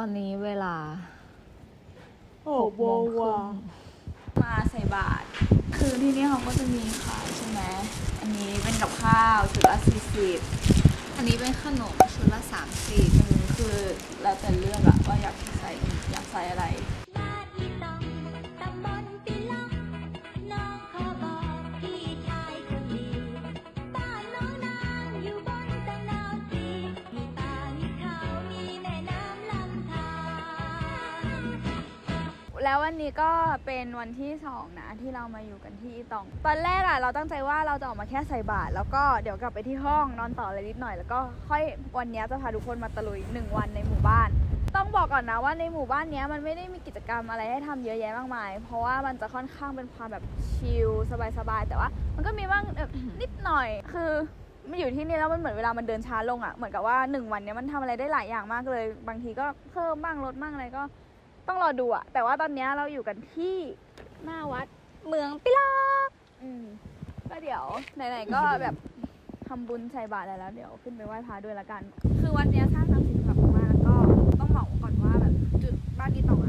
ตอนนี้เวลาหกโมงกว่ามาใส่บาตรคือที่นี่เขาก็จะมีขายใช่ไหมอันนี้เป็นกับข้าวชุดละสี่สิบอันนี้เป็นขนมชุดละสามสิบคือแล้วแต่เลือกอะว่าอยากใส่อยากใส่อะไร แล้ววันนี้ก็เป็นวันที่สองนะที่เรามาอยู่กันที่อีตอง ตอนแรกอะเราตั้งใจว่าเราจะออกมาแค่ใส่บาตรแล้วก็เดี๋ยวกลับไปที่ห้องนอนต่ออะไรนิดหน่อย แล้วก็ค่อยวันนี้จะพาทุกคนมาตะลุยหนึ่งวันในหมู่บ้าน ต้องบอกก่อนนะว่าในหมู่บ้านนี้มันไม่ได้มีกิจกรรมอะไรให้ทำเยอะแยะมากมาย เพราะว่ามันจะค่อนข้างเป็นความแบบชิลสบายๆแต่ว่า มันก็มีบ้างนิดหน่อยคือมาอยู่ที่นี่แล้วมันเหมือนเวลามันเดินช้าลงอะเหมือนกับว่าหนึ่งวันเนี้ยมันทำอะไรได้หลายอย่างมากเลย บางทีก็เพิ่มบ้างลดบ้างอะไรก็ ต้องรอดูอะแต่ว่าตอนเนี้ยเราอยู่กันที่หน้าวัดเมืองปิลอกอืมก็เดี๋ยวไหนๆก็แบบทำบุญใส่บาตรอะไรแล้วเดี๋ยวขึ้นไปไหว้พระด้วยละกัน คือวัดเนี้ยสร้างตามศิลปะพม่าแล้วก็ต้องบอกก่อนว่าแบบจุดบ้านที่ตอ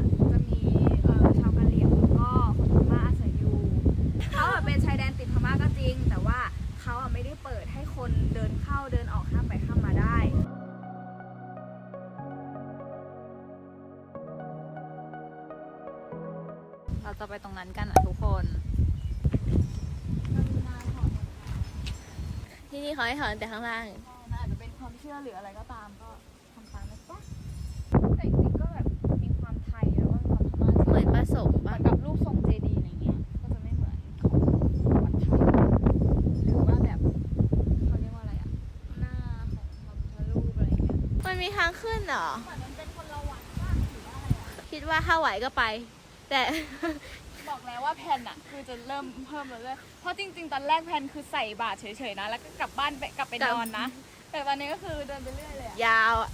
ไปตรงนั้นกันอะทุกคน ที่นี่เขาให้ถอนแต่ข้างล่าง มันอาจจะเป็นความเชื่อหรืออะไรก็ตามก็ทำตามนะจ๊ะแต่จริงๆก็แบบมีความไทยแล้วก็มีความพม่าเหมือนผสมเหมืปะอนกับรูปทรงเจดีย์อะไรเงี้ย ก็จะไม่เหมือนของวัดไทยหรือว่าแบบเขาเรียกว่าอะไรอะหน้าของพระพุทธรูปอะไรเงี้ยมันมีทางขึ้นเหรอ เหมือนมันเป็นคนละวัดป่ะหรือว่าอะไรอะคิดว่าถ้าไหวก็ไป แต่ บอกแล้วว่าแผนอะคือจะเริ่มเพิ่มเรื่อยๆเพราะจริง ๆ ตอนแรกแผนคือใส่บาตรเฉยๆนะ แล้วก็กลับบ้านไปกลับไปกลันบอนนะ แต่วันนี้ก็คือเดินไปเรื่อยเลยอะ ยาวอะ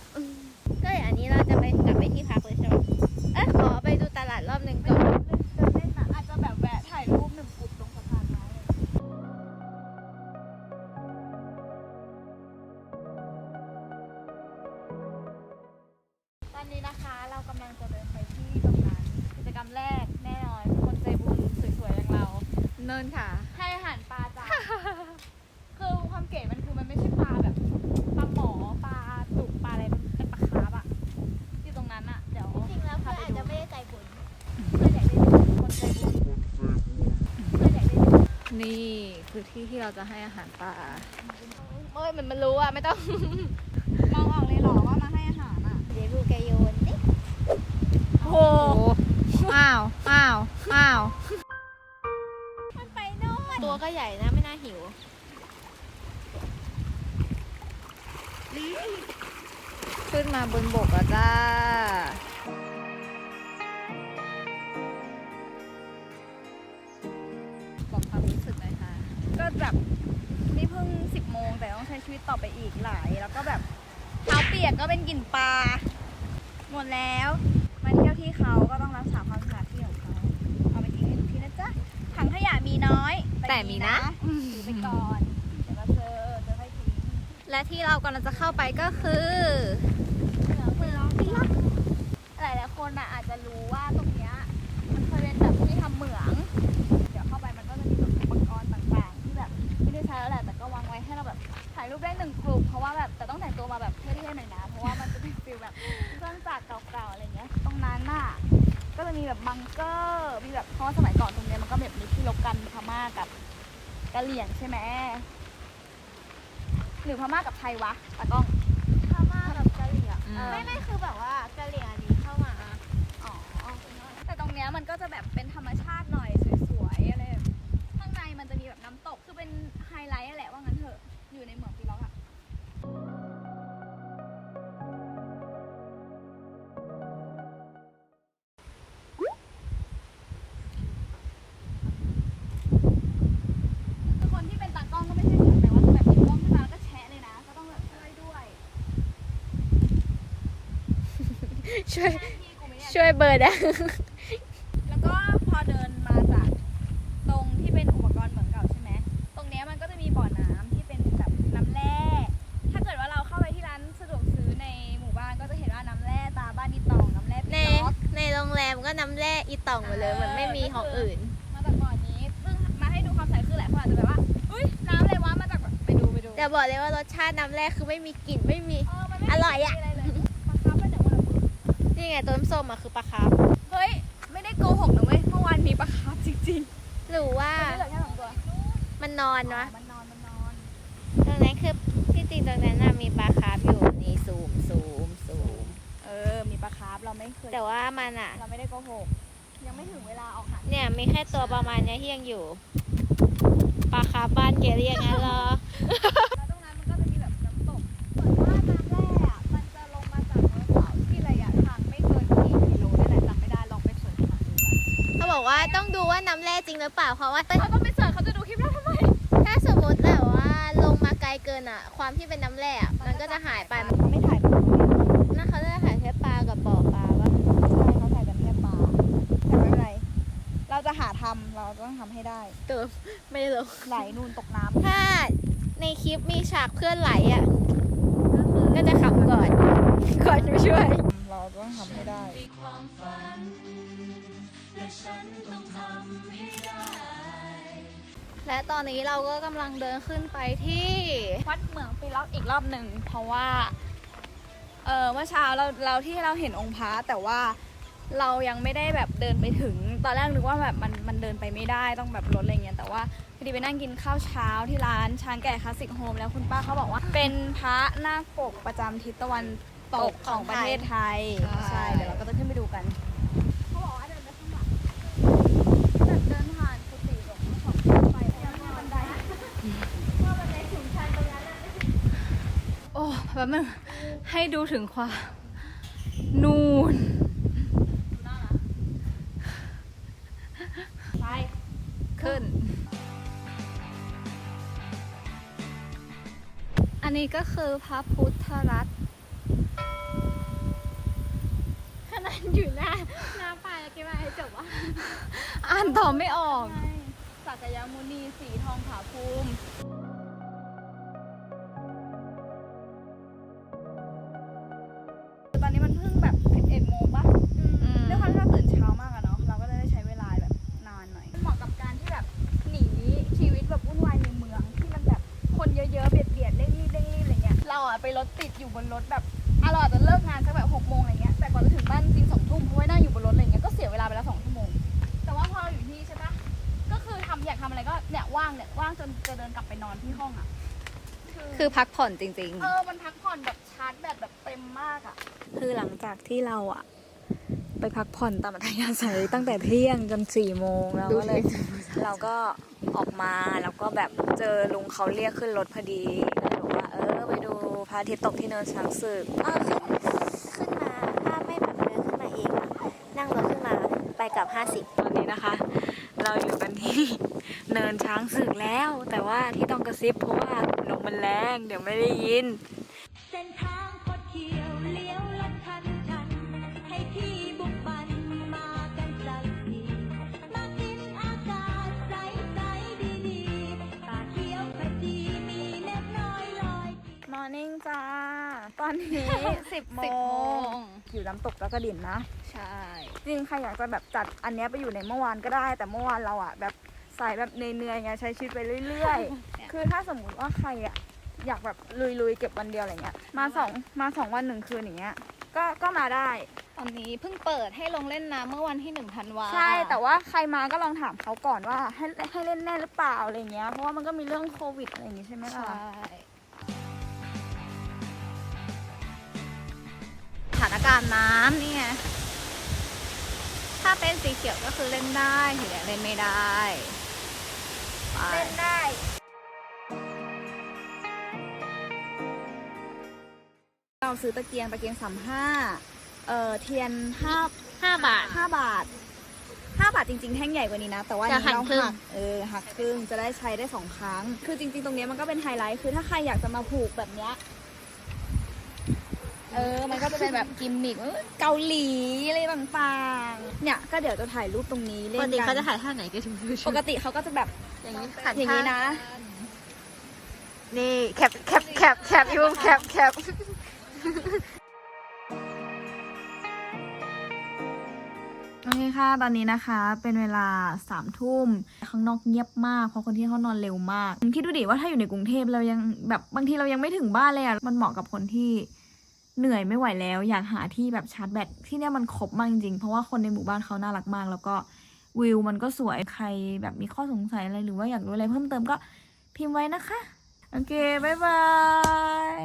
เนินค่ะ ให้อาหารปลาจ้าคือความเก๋มันคือมันไม่ใช่ปลาแบบปลาหมอปลาดุกปลาอะไรมันเป็นปลาคาร์ฟอะอยู่ตรงนั้นอะเดี๋ยวจริงแล้วเพื่อนอาจจะไม่ได้ใจบุญเพื่อนอยากได้ดูคนใจบุญเพื่อนอยากได้ดูนี่คือที่ที่เราจะให้อาหารปลาเอ้ยมันมันรู้อะไม่ต้อง มองออกเลยเหรอว่ามาให้อาหารอะเดี๋ยวดูแกโยนดิโอ้โหโอ้อ้าวอ้าวอ้าวมันไปโน่น ตัวก็ใหญ่นะไม่น่าหิว ขึ้นมาบนบกแล้วจ้า บอกความรู้สึกหน่อยค่ะ ก็แบบนี่เพิ่งสิบโมงแต่ต้องใช้ชีวิตต่อไปอีกหลาย แล้วก็แบบเท้าเปียกก็เป็นกลิ่นปลาหมดแล้ว มาเที่ยวที่เขาก็ต้องรักษาความสะอาดที่ของเขาเอาไปทิ้งให้ถูกที่นะจ๊ะถังขยะมีน้อย แต่มีนะ ถือไปก่อนเดี๋ยวเราเจอเจอให้ทิ้งและที่เรากำลังจะเข้าไปก็คือเหนือเมืองพิลักหลายหลายๆคนอะอาจจะรู้ว่าตรงเนี้ยมันเคยเป็นแบบที่ทำเหมือง เดี๋ยวเข้าไปมันก็จะมีแบบอุปกรณ์ต่างๆ ที่แบบไม่ได้ใช้แล้วแหละแต่ก็วางไว้ให้เราแบบถ่ายรูปได้หนึ่งกลุ่มเพราะว่าแบบแต่ต้องแต่งตัวมาแบบเท่ๆหน่อยนะเพราะว่ามันจะเป็นฟิลแบบเครื่องจักรเก่าๆอะไรเงี้ยตรงนั้นน่ะก็ จะมีแบบบังเกอร์ มีแบบเพราะว่าสมัยก่อนตรงเนี้ยมันก็แบบมีที่รบกันพม่ากับกะเหรี่ยงใช่ไหมหรือพม่ากับไทยวะตากล้อง พม่ากับกะเหรี่ยงอืมไม่ไม่ ช่วยหน้าที่กูไม่ได้ช่วยเบอร์ได้แล้วก็พอเดินมาจากตรงที่เป็นอุปกรณ์เหมืองเก่าใช่ไหมตรงเนี้ยมันก็จะมีบ่อน้ำที่เป็นแบบน้ำแร่ ถ้าเกิดว่าเราเข้าไปที่ร้านสะดวกซื้อในหมู่บ้านก็จะเห็นว่าน้ำแร่ตาบ้านนิตองก็น้ำแร่อีต่องหมดเลยเหมือนไม่มีของอื่น มาจากบ่อนี้ซึ่งมาให้ดูความใสคือหลายคนอาจจะแบบว่าอุ้ยน้ำอะไรวะมาจากแบบไปดูไปดูแต่บอกเลยว่ารสชาติน้ำแร่คือไม่มีกลิ่นไม่มีเมันไม่อร่อยอะมีไร ไงต้นส้มอะคือปลาคาร์ฟเฮ้ย ไม่ได้โกหกนะเว้ยเมื่อวานมีปลาคาร์ฟจริงหรือว่าๆวันนี้เหลือแค่สองตัวมันนอนวะมันนอนมันนอนตรงนั้นคือที่จริงตรงนั้นน่ะมีปลาคาร์ฟอยู่นี่ซูมซูมซูมเออ มีปลาคาร์ฟเราไม่เคยแต่ว่ามันอะเราไม่ได้โกหก ยังไม่ถึงเวลาออกหาเนี่ยมีแค่ตัวประมาณเนี้ยที่ยังอยู่ปลาคาร์ฟบ้านเกเรียงั้นเหรอแล้วตรง ว่าต้องดูว่าน้ำแร่จริงหรือเปล่าเพราะว่าเขาต้องไปเสิร์ชเขาจะดูคลิปเราทำไม ถ้าสมมติแบบว่าลงมาไกลเกินอะความที่เป็นน้ำแร่อะมันก็จะหายไปเขาไม่ถ่ายแบบนี้นั่นเขาจะถ่ายแค่ปลากับบ่อปลาว่าใช่เขาถ่ายกันแค่ปลาแต่ไม่เป็นไร เราจะหาทำเราต้องทำให้ได้ตัวไม่ได้ลงไหลนูนตกน้ำถ้าในคลิปมีฉากเพื่อนไหลอะ และตอนนี้เราก็กำลังเดินขึ้นไปที่วัดเหมืองปีล็อกอีกรอบหนึ่งเพราะว่า เออเมื่อเช้าเราเราที่เราเห็นองค์พระแต่ว่าเรายังไม่ได้แบบเดินไปถึง ตอนแรกนึกว่าแบบมันมันเดินไปไม่ได้ต้องแบบรถอะไรเงี้ยแต่ว่าพอดีไปนั่งกินข้าวเช้าที่ร้านช้างแก่คลาสสิกโฮมแล้วคุณป้าเขาบอกว่า เป็นพระนาคปกประจำทิศตะวันตกของประเทศไทย ใช่ เดี๋ยวเราก็จะขึ้นไปดูกันเขาบอกว่าเดินไปข้างหลังแบบเดินผ่านกุฏิหลวงพ่อของไปแล้วมีบันได โอ้ แบบนึงให้ดูถึงความนูนไปขึ้น อันนี้ก็คือพระพุทธรัตน์ขนาดอยู่หน้าหน้าป้ายแล้วแกมาให้จบว่าอ่านต่อไม่ออก สักยมุนีสีทองผาภูมิากทำอะไรก็เนี่ยว่างเนี่ยว่างจนจะเดินกลับไปนอนที่ห้องอะ คือพักผ่อนจริง เออ มันพักผ่อนแบบชาร์จแบตแบบเต็มมากอะคือหลังจากที่เราอะไปพักผ่อนตามอัธยาศัยตั้งแต่เที่ยงจนสี่โมงเราก็เลยเราก็ออกมาแล้วก็แบบเจอลุงเขาเรียกขึ้นรถพอดีก็เลยบอกว่าเออไปดูพระอาทิตย์ตกที่เนินช้างศึก เออขึ้นขึ้นมาถ้าไม่แบบเดินขึ้นมาเองอะนั่งรถขึ้นมาไปกลับ 50 ตอนนี้นะคะ เราอยู่กันที่เนินช้างศึกแล้ว แต่ว่าที่ต้องกระซิบเพราะว่าลมมันแรงเดี๋ยวไม่ได้ยินเส้นทางคดเคี้ยวเลี้ยวลัดคันชันให้พี่บุกบันมากันสักทีมากินอากาศใสใสดีดีๆป่าเขียวขจีมีเล็กน้อยลอยมอร์นิ่งจ้า ตอนนี้ สิบโม10โมง งอยู่น้ำตกแล้วก็ดิ่นนะ ใช่ จริงใครอยากจะแบบจัดอันเนี้ยไปอยู่ในเมื่อวานก็ได้ แต่เมื่อวานเราอะแบบสายแบบเหนื่อยๆไงใช้ชีวิตไปเรื่อยๆ คือถ้าสมมุติว่าใครอะอยากแบบลุยๆเก็บวันเดียวอะไรเงี้ย มาสองมาสองวันหนึ่งคืนอย่างเงี้ย ก็ก็มาได้ ตอนนี้เพิ่งเปิดให้ลงเล่นน้ำเมื่อวันที่หนึ่งธันวาใช่ แต่ว่าใครมาก็ลองถามเขาก่อนว่าให้ให้เล่นแน่หรือเปล่าอะไรเงี้ย เพราะว่ามันก็มีเรื่องโควิดอะไรอย่างงี้ใช่ไหมใช่ล่ะสถานการณ์น้ำนี่ไงถ้าเป็นสีเขียวก็คือเล่นได้สีแดงเล่นไม่ได้ไปเล่นได้ เราซื้อตะเกียงตะเกียงสามห้าเอ่อเทียนห้า5บาทห้าบาทห้าบาทจริงๆแท่งใหญ่กว่านี้นะ แต่ว่าจะนี้หักเราครึ่งหักเออหักครึ่งจะได้ใช้ได้สองครั้ง คือจริง ๆ ตรงเนี้ยมันก็เป็นไฮไลท์คือถ้าใครอยากจะมาผูกแบบเนี้ย เออ มันก็จะเป็นแบบกิมมิคเออเกาหลีอะไรต่างๆ เนี่ย ก็เดี๋ยวจะถ่ายรูปตรงนี้เล่ปนกติกัเขาน จะถ่ายท่าไหนก็ถึงดูปกติเขาก็จะแบบอย่างนี้ขัดอย่างนี้นะ นี่แคปแคปแคปแคปยูแคปแคปอ่เคค่ะ ตอนนี้นะคะ เป็นเวลาสามทุ่ม ข้างนอกเงียบมาก เพราะคนที่เขานอนเร็วมาก คิดดูดิว่าถ้าอยู่ในกรุงเทพเรายังแบบบางทีเรายังไม่ถึงบ้านเลยอะมันเหมาะกับคนที่ เหนื่อยไม่ไหวแล้วอยากหาที่แบบชาร์จแบตที่เนี่ยมันครบมากจริงๆเพราะว่าคนในหมู่บ้านเขาน่ารักมาก แล้วก็วิวมันก็สวยใครแบบมีข้อสงสัยอะไรหรือว่าอยากรู้อะไรเพิ่มเติมก็พิมพ์ไว้นะคะ โอเค บ๊ายบาย